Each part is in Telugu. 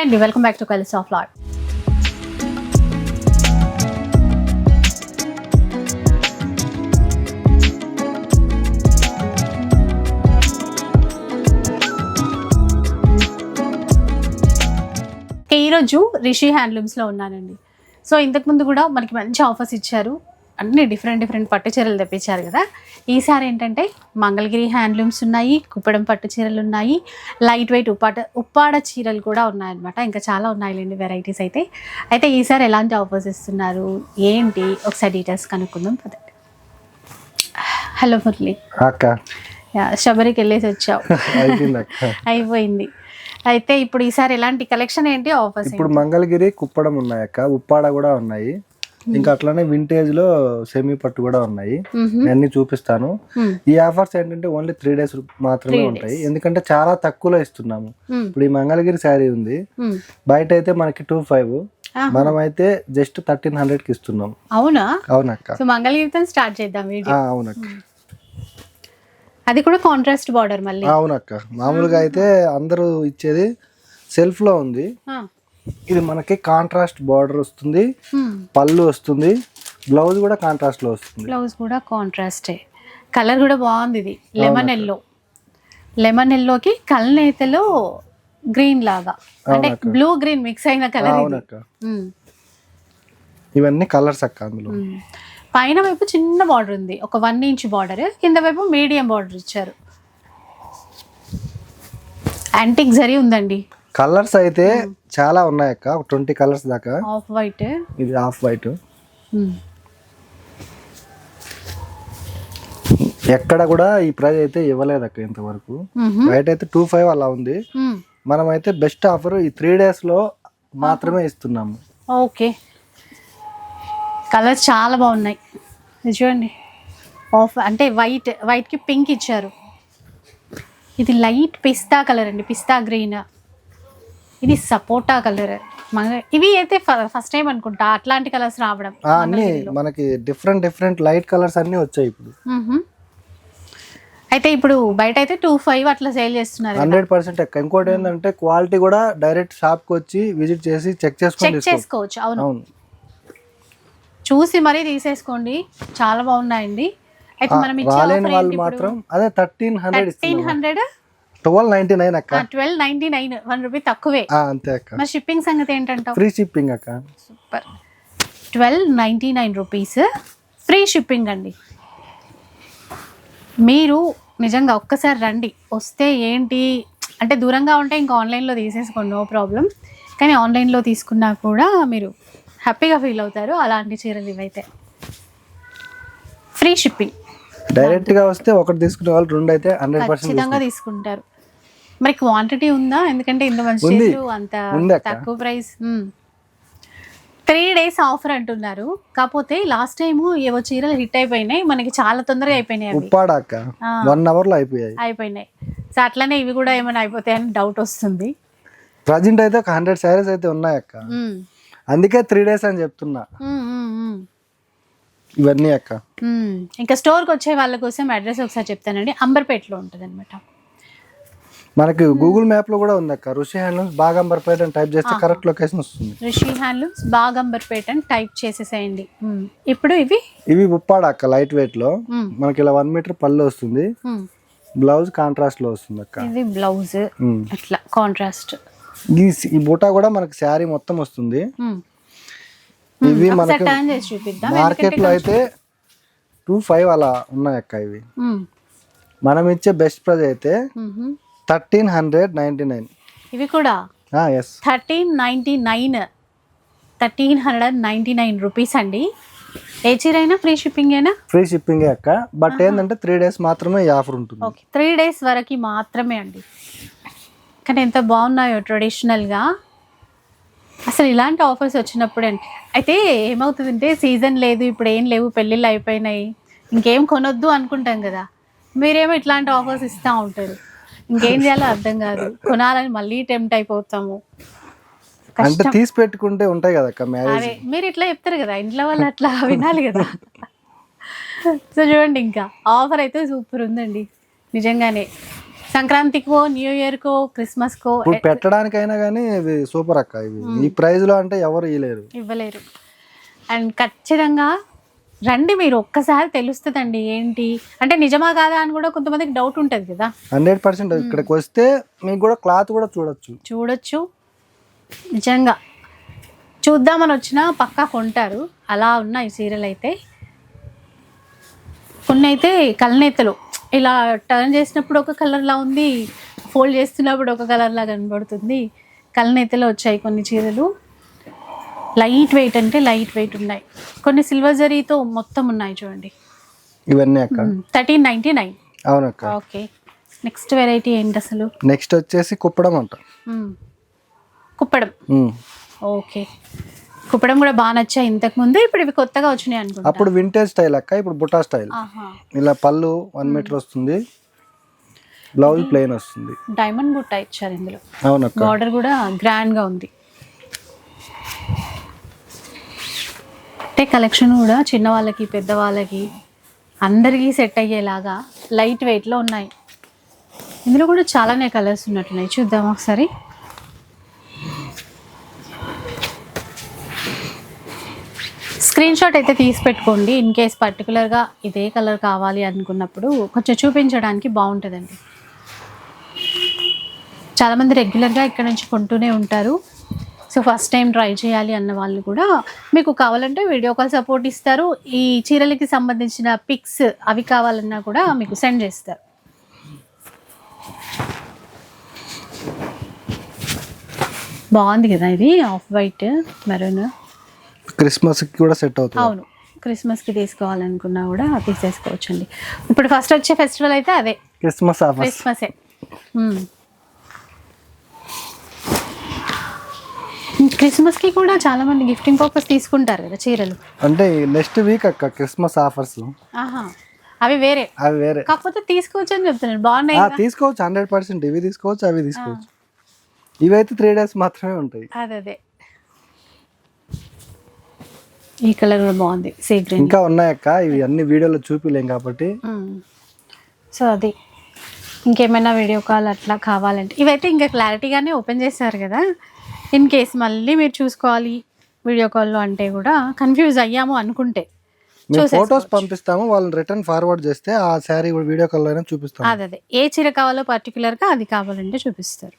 హాయ్ అండి వెల్కమ్ బ్యాక్ టు కలిసి ఆఫ్ లాట్ ఈరోజు రిషి హ్యాండ్లూమ్స్లో ఉన్నానండి. సో ఇంతకుముందు కూడా మనకి మంచి ఆఫర్స్ ఇచ్చారు. అన్ని డిఫరెంట్ డిఫరెంట్ పట్టు చీరలు తెప్పించారు కదా. ఈసారి ఏంటంటే మంగళగిరి హ్యాండ్లూమ్స్ ఉన్నాయి కుప్పడం పట్టు చీరలు ఉన్నాయి లైట్ వెయిట్ ఉప్పాట ఉప్పాడ చీరలు కూడా ఉన్నాయన్నమాట. ఇంకా చాలా ఉన్నాయిలేండి వెరైటీస్ అయితే. అయితే ఈసారి ఎలాంటి ఆఫర్స్ ఇస్తున్నారు? ఏంటి? ఒకసారి డీటెయిల్స్ కనుక్కుందాం పదండి. హలో మురళి. అక్క. యా, శబరికి వెళ్ళేసి వచ్చావు. అయిపోయింది అయితే ఇప్పుడు ఈసారి ఎలాంటి కలెక్షన్ ఏంటి ఆఫర్స్ ఇప్పుడు మంగళగిరి కుప్పడం ఉన్నాయి అక్క. ఉప్పాడ కూడా ఉన్నాయి. ఇంకా అట్లానే వింటేజ్లో సెమీ పట్టు కూడా ఉన్నాయి. అన్ని చూపిస్తాను. ఈ ఆఫర్స్ ఏంటంటే ఓన్లీ త్రీ డేస్ మాత్రమే ఉంటాయి. ఎందుకంటే చాలా తక్కువలో ఇస్తున్నాము. ఇప్పుడు ఈ మంగళగిరి శారీ ఉంది. బయట అయితే మనకి టూ ఫైవ్ ఆహా. మనం అయితే జస్ట్ థర్టీన్ హండ్రెడ్కి ఇస్తున్నాం. అవునా? అవునక్క. మంగళగిరితో స్టార్ట్ చేద్దాం అవునక్క. అది కూడా కాంట్రాస్ట్ బార్డర్ మళ్ళీ. అవునక్క. మామూలుగా అయితే అందరూ ఇచ్చేది సెల్ఫ్లో ఉంది. ఇది మనకి కాంట్రాస్ట్ బార్డర్ వస్తుంది Hmm. పళ్ళు వస్తుంది బ్లౌజ్ కూడా కాంట్రాస్ట్లో వస్తుంది. బ్లౌజ్ కూడా కాంట్రాస్టే కలర్ కూడా బాగుంది ఇది. లెమన్ ఎల్లో లెమన్ ఎల్లోకి కల్నేతలో గ్రీన్ లాగా. అంటే. బ్లూ గ్రీన్ మిక్స్ అయిన కలర్ ఉమ్, ఇవన్నీ కలర్స్ అక్క అందులో. ఉమ్. పైన వైపు చిన్న బార్డర్ ఉంది. ఒక వన్ ఇంచ్ బార్డర్ కింద వైపు మీడియం బార్డర్ ఇచ్చారు. యాంటిక్ జరీ ఉందండి. కలర్స్ అయితే చాలా ఉన్నాయి అక్క. ఒక ట్వంటీ కలర్స్ దాకా. ఆఫ్ వైట్ ఇది ఆఫ్ వైట్ ఎక్కడ కూడా ఈ ప్రైస్ అయితే ఇవ్వలేదు అక్క ఇంతవరకు. బయట అయితే టూ ఫైవ్ అలా ఉంది. మనం అయితే బెస్ట్ ఆఫర్ ఈ త్రీ డేస్లో మాత్రమే ఇస్తున్నాము. ఓకే కలర్స్ చాలా బాగున్నాయి. చూడండి ఆఫ్ అంటే వైట్ వైట్కి పింక్ ఇచ్చారు. ఇది లైట్ పిస్తా కలర్ అండి పిస్తా గ్రీన్ ఇది సపోటా కలర్. ఇవి అయితే ఫస్ట్ టైం అనుకుంటా అట్లాంటి కలర్స్ రావడం. అన్ని మనకి డిఫరెంట్ డిఫరెంట్ లైట్ కలర్స్ అన్ని వచ్చాయి ఇప్పుడు. అయితే ఇప్పుడు బయట అయితే టూ ఫైవ్ అట్లా సేల్ చేస్తున్నారు. హండ్రెడ్ పర్సెంట్ ఎక్క ఇంకోటి ఏంటంటే క్వాలిటీ కూడా డైరెక్ట్ షాప్కి వచ్చి విజిట్ చేసి చెక్ చేసుకొని చెక్ చేసుకోవచ్చు అవును. చూసి మరీ తీసేసుకోండి చాలా బాగున్నాయండి. అయితే మనం ఇచ్చే రాలేని వాళ్ళు మాత్రం అదే thirteen hundred thirteen hundred twelve ninety nine అక్క. Twelve ninety nine one rupee తక్కువే. ఆ, అంతే అక్క. మరి షిప్పింగ్ సంగతి ఫ్రీ షిప్పింగ్ అక్క. Super twelve ninety nine rupees free shipping అండి. మీరు నిజంగా ఒక్కసారి రండి. వస్తే ఏంటి? అంటే దూరంగా ఉంటే ఇంకా ఆన్లైన్లో తీసేసుకోండి నో ప్రాబ్లం కానీ ఆన్లైన్లో తీసుకున్నా కూడా మీరు హ్యాపీగా ఫీల్ అవుతారు. అలాంటి చీరలు ఇవైతే. ఫ్రీ షిప్పింగ్ డైరెక్ట్గా వస్తే ఒకటి తీసుకునే వాళ్ళు రెండు అయితే హండ్రెడ్ పర్సెంట్ తీసుకుంటారు. మరి క్వాంటిటీ ఉందా? ఎందుకంటే ఇంత మంచి ఉంది. చీరలు అంత. తక్కువ ప్రైస్ త్రీ డేస్ ఆఫర్ అంటున్నారు. కాకపోతే లాస్ట్ టైం ఏవో చీరలు హిట్ అయిపోయినాయి. మనకి చాలా తొందరగా అయిపోయినాయి అవి. ఉప్పాడ అక్క. ఆ. వన్ అవర్లో అయిపోయాయి. అయిపోయినాయి. సో అట్లనే ఇవి కూడా ఏమైనా అయిపోతాయని డౌట్ వస్తుంది. ప్రజెంట్ అయితే ఒక హండ్రెడ్ శారీస్ అయితే ఉన్నాయి అక్క. అందుకే త్రీ డేస్ అని చెప్తున్నా. ఇవన్నీ అక్క. ఇంకా స్టోర్కి వచ్చే వాళ్ళ కోసం అడ్రస్ ఒకసారి చెప్తానండి. అంబర్పేటలో ఉంటుంది అనమాట మనకి గూగుల్ మ్యాప్లో కూడా ఉంది అక్క ఋషి హ్యాండ్లూమ్స్ బాగంబర్పేట అని టైప్ చేస్తే కరెక్ట్ లొకేషన్ వస్తుంది. రిషి హ్యాండ్లూమ్స్ బాగంబర్పేట అని టైప్ చేసేసేయండి. ఇప్పుడు ఇవి? ఇవి ఉప్పాడ అక్క లైట్ వెయిట్లో. మనకి ఇలా వన్ మీటర్ పళ్ళు వస్తుంది. బ్లౌజ్ కాంట్రాస్ట్లో వస్తుంది అక్క. ఇది బ్లౌజ్. అట్లా కాంట్రాస్ట్ ఈ ఈ బూటా కూడా మనకి శారీ మొత్తం వస్తుంది. ఇవి మనకి టర్న్ చేసి చూపిద్దాం. మార్కెట్లో అయితే టూ ఫైవ్ అలా ఉన్నాయి అక్క ఇవి. మనం ఇచ్చే బెస్ట్ ప్రైస్ అయితే. Thirteen hundred ninety nine. ఇవి కూడా? Yes thirteen ninety nine. Thirteen hundred ninety nine rupees అండి. ఏ చీర అయినా ఫ్రీ షిప్పింగ్ అయినా ఫ్రీ షిప్పింగ్ అక్క. బట్ ఏంటంటే త్రీ డేస్ మాత్రమే ఆఫర్ ఉంటుంది. ఓకే త్రీ డేస్ వరకు మాత్రమే అండి. కానీ ఎంత బాగున్నాయో ట్రెడిషనల్గా అసలు ఇలాంటి ఆఫర్స్ వచ్చినప్పుడు అంటే అయితే ఏమవుతుందంటే సీజన్ లేదు ఇప్పుడు ఏం లేవు పెళ్ళిళ్ళు అయిపోయినాయి. ఇంకేం కొనొద్దు అనుకుంటాం కదా. మీరేమో ఇట్లాంటి ఆఫర్స్ ఇస్తూ ఉంటారు. ఇంకేం చేయాలో అర్థం కాదు. కొనాలని మళ్ళీ టెంప్ట్ అయిపోతాము. అంటే తీసి పెట్టుకుంటే ఉంటాయి కదా అక్క మ్యారేజ్ అరే మీరు ఇట్లా చెప్తారు కదా ఇంట్లో వాళ్ళు అట్లా వినాలి కదా. సో చూడండి ఇంకా ఆఫర్ అయితే సూపర్ ఉందండి. నిజంగానే సంక్రాంతికో న్యూ ఇయర్కో క్రిస్మస్కో ఇప్పుడు పెట్టడానికైనా కానీ ఇవి సూపర్ అక్క ఇవి ఈ ప్రైస్లో అంటే ఎవరు ఇవ్వలేరు ఇవ్వలేరు. అండ్ ఖచ్చితంగా రండి మీరు ఒక్కసారి తెలుస్తుందండి ఏంటి? అంటే నిజమా కాదా అని కూడా కొంతమందికి డౌట్ ఉంటుంది కదా. హండ్రెడ్ పర్సెంట్ ఇక్కడికి వస్తే మీకు కూడా క్లాత్ కూడా చూడొచ్చు. చూడొచ్చు. నిజంగా. చూద్దామని వచ్చినా పక్కా కొంటారు. అలా ఉన్నాయి సీరియల్ అయితే. కొన్ని అయితే కలనేతలు ఇలా టర్న్ చేసినప్పుడు ఒక కలర్లా ఉంది ఫోల్డ్ చేస్తున్నప్పుడు ఒక కలర్లా కనబడుతుంది. కలనేతలు వచ్చాయి కొన్ని చీరలు. లైట్ వెయిట్ అంటే లైట్ వెయిట్ ఉన్నాయి. కొన్ని సిల్వర్ జరీతో మొత్తం ఉన్నాయి చూడండి. ఇవన్నీ అక్క. Thirteen ninety nine. అవునక్క ఓకే. నెక్స్ట్ వెరైటీ ఏంటి అసలు? నెక్స్ట్ వచ్చేసి కుప్పడం అంట. కుప్పడం. ఓకే. కుప్పడం కూడా బాగా నచ్చాయి ఇంతకు ముందు ఇప్పుడు ఇవి కొత్తగా వచ్చినాయి అనుకుంటా. అప్పుడు వింటేజ్ స్టైల్ అక్క ఇప్పుడు బుటా స్టైల్ ఇలా పళ్ళు వన్ మీటర్ వస్తుంది. బ్లౌజ్ ప్లెయిన్ వస్తుంది. డైమండ్ బుట్ట ఇచ్చారు ఇందులో. అవునక్క బార్డర్ కూడా గ్రాండ్గా ఉంది. పెట్టే కలెక్షన్ కూడా చిన్న వాళ్ళకి అందరికీ సెట్ అయ్యేలాగా లైట్ వెయిట్లో ఉన్నాయి. ఇందులో కూడా చాలానే కలర్స్ ఉన్నట్టున్నాయి. చూద్దాం ఒకసారి. స్క్రీన్ షాట్ అయితే తీసి పెట్టుకోండి. ఇన్ కేస్ పర్టికులర్గా ఇదే కలర్ కావాలి అనుకున్నప్పుడు కొంచెం చూపించడానికి బాగుంటుందండి. చాలామంది రెగ్యులర్గా ఇక్కడ నుంచి కొంటూనే ఉంటారు. సో ఫస్ట్ టైం ట్రై చేయాలి అన్న వాళ్ళు కూడా మీకు కావాలంటే వీడియో కాల్ సపోర్ట్ ఇస్తారు. ఈ చీరలకి సంబంధించిన పిక్స్ అవి కావాలన్నా కూడా మీకు సెండ్ చేస్తారు. బాగుంది కదా ఇది? ఆఫ్ వైట్ మెరూన్ క్రిస్మస్కి కూడా సెట్ అవుతుంది. అవును. క్రిస్మస్కి తీసుకోవాలనుకున్నా కూడా తీసేసుకోవచ్చండి. ఇప్పుడు ఫస్ట్ వచ్చే ఫెస్టివల్ అయితే అదే. Christmas offers. క్రిస్మసే. క్రిస్మస్కి కూడా చాలా మంది గిఫ్టింగ్ పర్పస్ తీసుకుంటారు కదా చీరలు. అంటే నెక్స్ట్ వీక్ అక్క క్రిస్మస్ ఆఫర్స్. ఆహా. అవి వేరే. అవి వేరే. కాకపోతే తీసుకోవచ్చు అని చెప్తున్నాను బాగున్నాయి? తీసుకోవచ్చు హండ్రెడ్ పర్సెంట్ ఇవి తీసుకోవచ్చు అవి తీసుకోవచ్చు. ఇవైతే త్రీ డేస్ మాత్రమే ఉంటాయి. అదే అదే. ఈ కలర్ కూడా బాగుంది. సీ గ్రీన్ ఇంకా ఉన్నాయక్క ఇవి అన్ని వీడియోలో చూపిలేం కాబట్టి. సో అది. ఇంకేమైనా వీడియో కాల్ అట్లా కావాలంటే ఇవైతే ఇంకా క్లారిటీగానే ఓపెన్ చేశారు కదా. ఇన్ కేస్ మళ్ళీ మీరు చూసుకోవాలి వీడియో కాల్లో అంటే కూడా కన్ఫ్యూజ్ అయ్యాము అనుకుంటే. ఫొటోస్ పంపిస్తాము వాళ్ళని రిటర్న్ ఫార్వర్డ్ చేస్తే ఆ శారీ వీడియో కాల్ అయినా చూపిస్తాము. అదే అదే. ఏ చీర కావాలో పర్టికులర్గా అది కావాలంటే చూపిస్తారు.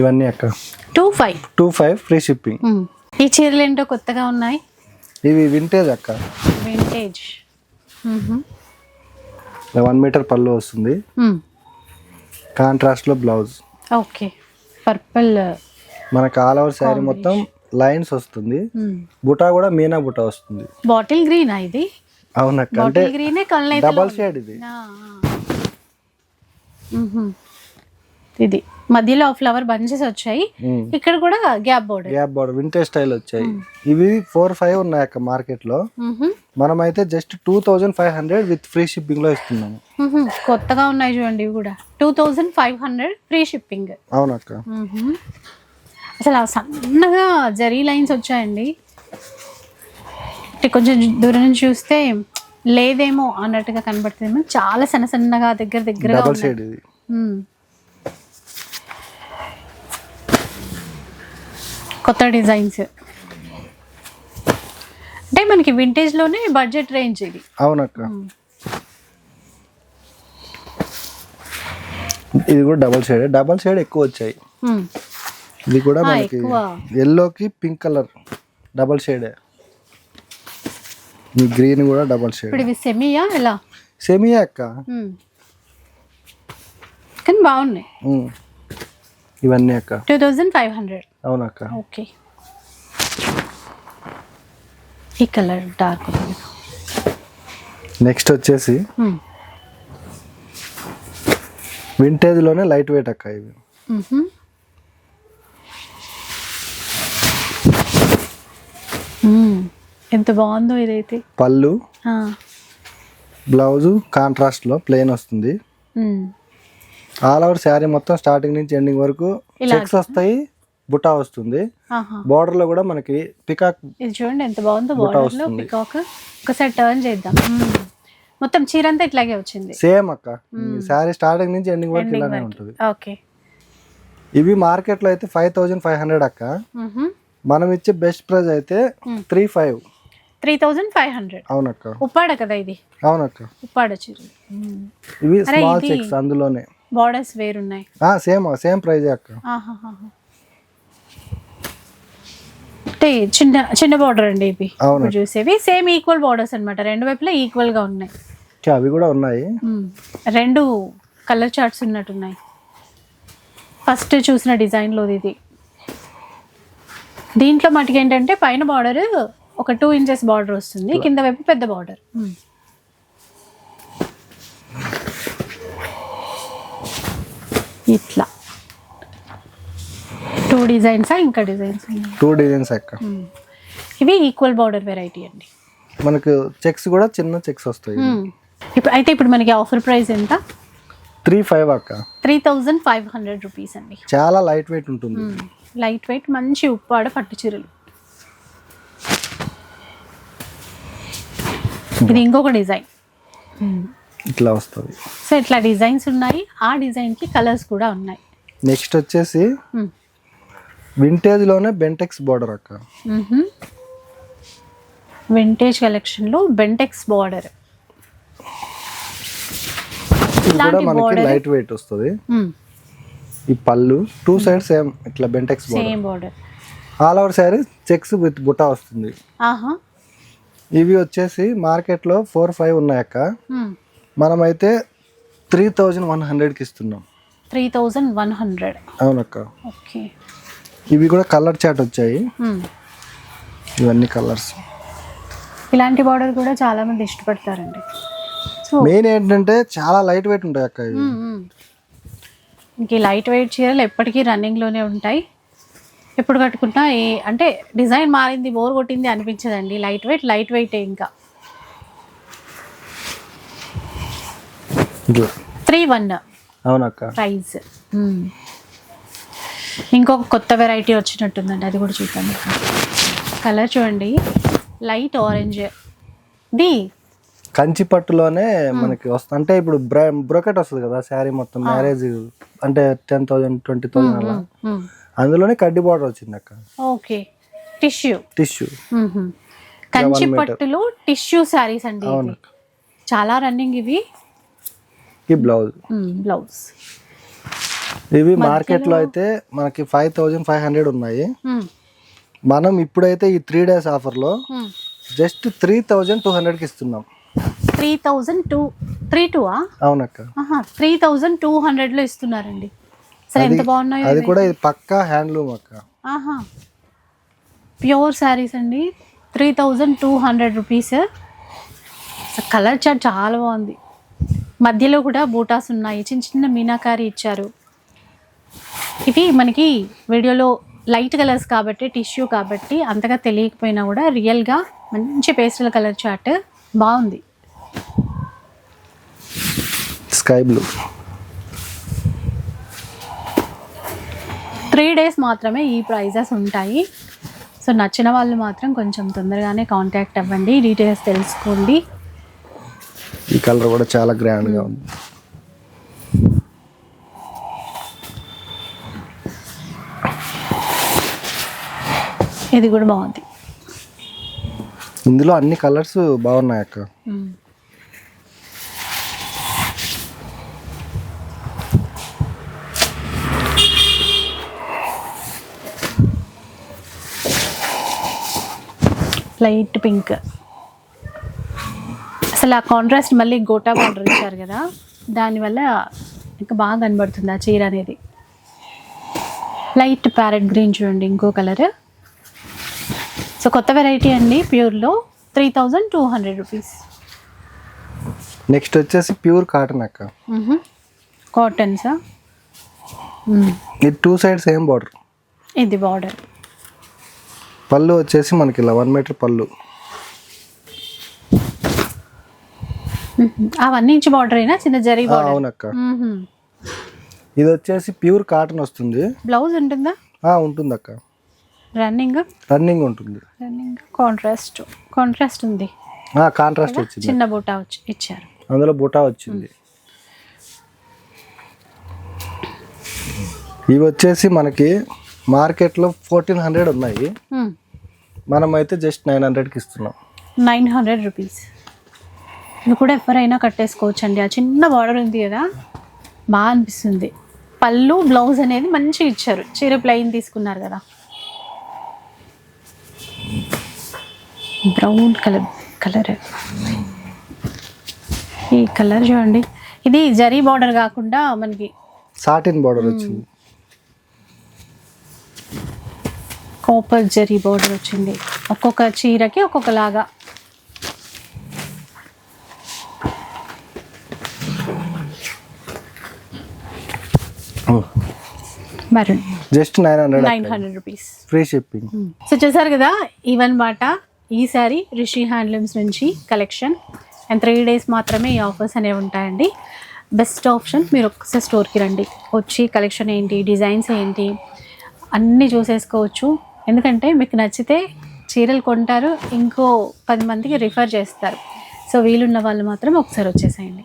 ఇవన్నీ అక్క. Two five two five free shipping ఈ చీరలు ఏంటో కొత్తగా ఉన్నాయి? ఇవి వింటేజ్ అక్క. వింటేజ్ వన్ మీటర్ పళ్ళు వస్తుంది. కాంట్రాస్ట్లో బ్లౌజ్ ఓకే. పర్పుల్ మనకు ఆల్ ఓవర్ శారీ మొత్తం లైన్స్ వస్తుంది. బుటా కూడా మీనా బుటా వస్తుంది. బాటిల్ గ్రీనా ఇది? అవునక్క అంటే బాటిల్ గ్రీనే కళ్ళనైతే డబల్ షేడ్ ఇది. ఇది మధ్యలో ఫ్లవర్ బంచెస్ వచ్చాయి. ఇక్కడ కూడా gap border gap border vintage style వచ్చాయి. ఇవి ఫోర్ ఫైవ్ ఉన్నాయి అక్క మార్కెట్లో మనమైతే just two thousand five hundred with free షిప్పింగ్లో ఇస్తున్నాము. కొత్తగా ఉన్నాయి చూడండి ఇవి కూడా. Two thousand five hundred free shipping అవునక్క. అసలు సన్నగా జరీ లైన్స్ వచ్చాయండి. కొంచెం దూరం నుంచి చూస్తే లేదేమో అన్నట్టుగా కనబడుతుంది. చాలా సన్న సన్నగా దగ్గర దగ్గరగా డబల్. షేడ్ ఇది. కొత్త డిజైన్స్. అంటే మనకి vintage లోనే బడ్జెట్ రేంజ్ ఇది. అవునక్క. ఇది కూడా డబల్ షేడ్ డబల్ షేడ్ ఎక్కువ వచ్చాయి. ఇది కూడా మనకి. ఎల్లోకి పింక్ కలర్ డబల్ షేడే ఈ గ్రీన్ కూడా డబల్ షేడ్ ఇప్పుడు ఇవి సెమీయా ఎలా? సెమీ అక్క. కానీ బాగున్నాయి. ఇవన్నీ అక్క. Two thousand five hundred. అవునక్క. ఓకే. ఈ కలర్ డార్క్ నెక్స్ట్ వచ్చేసి వింటేజ్లోనే లైట్ వెయిట్ అక్క ఇవి. ఎంత బాగుందో ఇదైతే. పళ్ళు. బ్లౌజ్ కాంట్రాస్ట్లో ప్లెయిన్ వస్తుంది. ఆల్ ఓవర్ శారీ మొత్తం స్టార్టింగ్ నుంచి ఎండింగ్ వరకు చెక్స్ వస్తాయి బుటా వస్తుంది. బార్డర్లో కూడా మనకి పికాక్ ఇది చూడండి ఎంత బాగుందో బార్డర్లో. పికాక్ ఒకసారి టర్న్ చేద్దాం. మొత్తం చీర అంతా ఇట్లాగే వచ్చింది. సేమ్ అక్క. శారీ స్టార్టింగ్ నుంచి ఎండింగ్ వరకు ఇలానే. ఉంటుంది. ఓకే ఇవి మార్కెట్లో అయితే ఫైవ్ థౌజండ్ ఫైవ్ హండ్రెడ్ అక్క. మనం ఇచ్చే బెస్ట్ ప్రైస్ అయితే. Three five three thousand five hundred అవునక్క. ఉప్పాడ కదా ఇది? అవునక్క. ఉప్పాడ చీరలు ఇవి స్మాల్ చెక్స్ అందులోనే. బార్డర్స్ వేరున్నాయి. సేమ్ సేమ్ ప్రైజ్ అక్క. అంటే చిన్న చిన్న బార్డర్ అండి ఇవి. చూసేవి. సేమ్ ఈక్వల్ బార్డర్స్ అన్నమాట. రెండు వైపులా ఈక్వల్గా ఉన్నాయి. అవి కూడా ఉన్నాయి. రెండు కలర్ చార్ట్స్ ఉన్నట్టున్నాయి. ఫస్ట్ చూసిన డిజైన్లో ఇది. దీంట్లో మటుకు ఏంటంటే పైన బార్డర్ ఒక టూ ఇంచెస్ బార్డర్ వస్తుంది. కింద వైపు పెద్ద బార్డర్ ఇట్లా. టూ డిజైన్సా ఇంకా డిజైన్స్ టూ డిజైన్స్ అక్క? మ్మ్. ఇవి ఈక్వల్ బార్డర్ వెరైటీ అండి. మనకు చెక్స్ కూడా చిన్న చెక్స్ వస్తాయి. మ్మ్. ఇప్పుడు అయితే ఇప్పుడు మనకి ఆఫర్ ప్రైస్ ఎంత? త్రీ ఫైవ్ అక్క? Three thousand five hundred rupees అండి. చాలా లైట్ వెయిట్ ఉంటుంది. లైట్ వెయిట్ మంచి ఉప్పాడ పట్టు చీరలు. ఇది ఇంకొక డిజైన్ ఇట్లా వస్తుంది. సో ఇట్లా డిజైన్స్ ఉన్నాయి. ఆ డిజైన్కి కలర్స్ కూడా ఉన్నాయి. నెక్స్ట్ వచ్చేసి మ్మ్. వింటేజ్లోనే బెంటెక్స్ బార్డర్ అక్క. వింటేజ్ కలెక్షన్లో బెంటెక్స్ బార్డర్. కూడా మనకి లైట్ వెయిట్ వస్తుంది. ఈ పళ్ళు టూ సైడ్ సేమ్ ఇట్లా Bentex border. All over sari checks with buta వస్తుంది. ఇవి వచ్చేసి మార్కెట్లో ఫోర్ ఫైవ్ ఉన్నాయి అక్క. మనమైతే త్రీ థౌజండ్ వన్ హండ్రెడ్కి ఇస్తున్నాం త్రీ థౌజండ్ వన్ హండ్రెడ్. అవునక్క. ఓకే. ఇవి కూడా కలర్ చాట్ వచ్చాయి. ఇవన్నీ కలర్స్. ఇలాంటి బార్డర్ కూడా చాలా మంది ఇష్టపడతారండి. సో మెయిన్ ఏంటంటే చాలా లైట్ వెయిట్ ఉంటాయి అక్క ఇవి ఇంక లైట్ వెయిట్ చీరలు ఎప్పటికీ రన్నింగ్లోనే ఉంటాయి. ఎప్పుడు కట్టుకున్నా ఏ అంటే డిజైన్ మారింది బోర్ కొట్టింది అనిపించదండి. లైట్ వెయిట్ లైట్ వెయిటే ఇంకా. ఇట్లా త్రీ వన్. అవునక్క. ప్రైస్ ఇంకొక కొత్త వెరైటీ వచ్చినట్టుందండి అది కూడా చూద్దాం. కలర్ చూడండి. Light orange. ది. కంచి పట్టులోనే మనకి వస్తుంది అంటే ఇప్పుడు బ్రోకెట్ వస్తుంది కదా శారీ మొత్తం మ్యారేజ్ అంటే టెన్ థౌజండ్ ట్వంటీ థౌజండ్ అలా. అందులోనే కడ్డీ బార్డర్ వచ్చింది అక్క ఓకే. టిష్యూ. టిష్యూ. కంచి. పట్టులో టిష్యూ శారీస్ అండి చాలా రన్నింగ్ ఇవి. ఈ బ్లౌజ్. బ్లౌజ్. ఇవి మార్కెట్లో అయితే మనకి ఫైవ్ థౌజండ్ ఫైవ్ హండ్రెడ్ ఉన్నాయి. మనం ఇప్పుడైతే ఈ త్రీ డేస్ ఆఫర్లో జస్ట్ త్రీ థౌజండ్ టూ హండ్రెడ్కి ఇస్తున్నాం. Three thousand two three two అవునక్క. త్రీ థౌజండ్ టూ హండ్రెడ్లో ఇస్తున్నారండి. సరే ఎంత బాగున్నాయో అది. కూడా ఇది పక్కా హ్యాండ్లూమ్ అక్క. ఆహా. ప్యూర్ శారీస్ అండి. Three thousand two hundred rupees colour chart చాలా బాగుంది. మధ్యలో కూడా బూటాస్ ఉన్నాయి. చిన్న చిన్న మీనాకారి ఇచ్చారు. ఇవి మనకి వీడియోలో లైట్ కలర్స్ కాబట్టి టిష్యూ కాబట్టి అంతగా తెలియకపోయినా కూడా రియల్గా మంచి పేస్టల్ కలర్ చార్ట్ బాగుంది. Sky blue. త్రీ డేస్ మాత్రమే ఈ ప్రైజెస్ ఉంటాయి. సో నచ్చిన వాళ్ళు మాత్రం కొంచెం తొందరగానే కాంటాక్ట్ అవ్వండి. డీటెయిల్స్ తెలుసుకోండి. ఈ కలర్ కూడా చాలా గ్రాండ్గా ఉంది. ఇది కూడా బాగుంది. ఇందులో అన్ని కలర్స్ బాగున్నాయి అక్క. Light pink. అసలు ఆ కాంట్రాస్ట్ మళ్ళీ గోటా బార్డర్ ఇచ్చారు కదా దానివల్ల ఇంకా బాగా కనబడుతుంది ఆ చీర అనేది. లైట్ ప్యారెట్ గ్రీన్ చూడండి ఇంకో కలర్ సో కొత్త వెరైటీ అండి ప్యూర్లో three thousand two hundred rupees next వచ్చేసి ప్యూర్ కాటన్ అక్క. కాటన్సా ఇది టూ సైడ్ సేమ్ బార్డర్ ఇది బార్డర్ పళ్ళు వచ్చేసి మనకి ఇలా వన్ మీటర్ పళ్ళు. అవన్నీ ఇంచు బార్డర్ అయినా చిన్న జరీ బార్డర్ అవునక్క. ఇది వచ్చేసి ప్యూర్ కాటన్ వస్తుంది. బ్లౌజ్ ఉంటుందా? ఆ, ఉంటుంది అక్క రన్నింగ్ రన్నింగ్ ఉంటుంది. రన్నింగ్ కాంట్రాస్ట్ కాంట్రాస్ట్ ఉంది. కాంట్రాస్ట్ వచ్చింది. చిన్న బూటా వచ్చి ఇచ్చారు. అందులో బుటా వచ్చింది. ఇవి వచ్చేసి మనకి మార్కెట్లో ఫోర్టీన్ హండ్రెడ్ ఉన్నాయి. మనం అయితే జస్ట్ నైన్ హండ్రెడ్కి ఇస్తున్నాం. నైన్ హండ్రెడ్ రూపీస్ ఇది కూడా ఎవరైనా కట్టేసుకోవచ్చు అండి ఆ చిన్న బార్డర్ ఉంది కదా బాగా అనిపిస్తుంది. పళ్ళు బ్లౌజ్ అనేది మంచిగా ఇచ్చారు. చీర ప్లెయిన్ తీసుకున్నారు కదా. బ్రౌన్ కలర్ కలర్ ఈ కలర్ చూడండి. ఇది జరీ బార్డర్ కాకుండా మనకి సాటిన్ బార్డర్ వచ్చింది. కాపర్ జరీ బార్డర్ వచ్చింది. ఒక్కొక్క చీరకి ఒక్కొక్కలాగా. Maroon just nine hundred nine hundred rupees free shipping so చూసారు కదా ఈవెన్ మాట ఈసారి రిషి హ్యాండ్లూమ్స్ నుంచి కలెక్షన్ అండ్ త్రీ డేస్ మాత్రమే ఈ ఆఫర్స్ అనేవి ఉంటాయండి. బెస్ట్ ఆప్షన్ మీరు ఒక్కసారి స్టోర్కి రండి. వచ్చి కలెక్షన్ ఏంటి డిజైన్స్ ఏంటి అన్నీ చూసేసుకోవచ్చు. ఎందుకంటే మీకు నచ్చితే చీరలు కొంటారు ఇంకో పది మందికి రిఫర్ చేస్తారు. సో వీలున్న వాళ్ళు మాత్రం ఒకసారి వచ్చేసేయండి.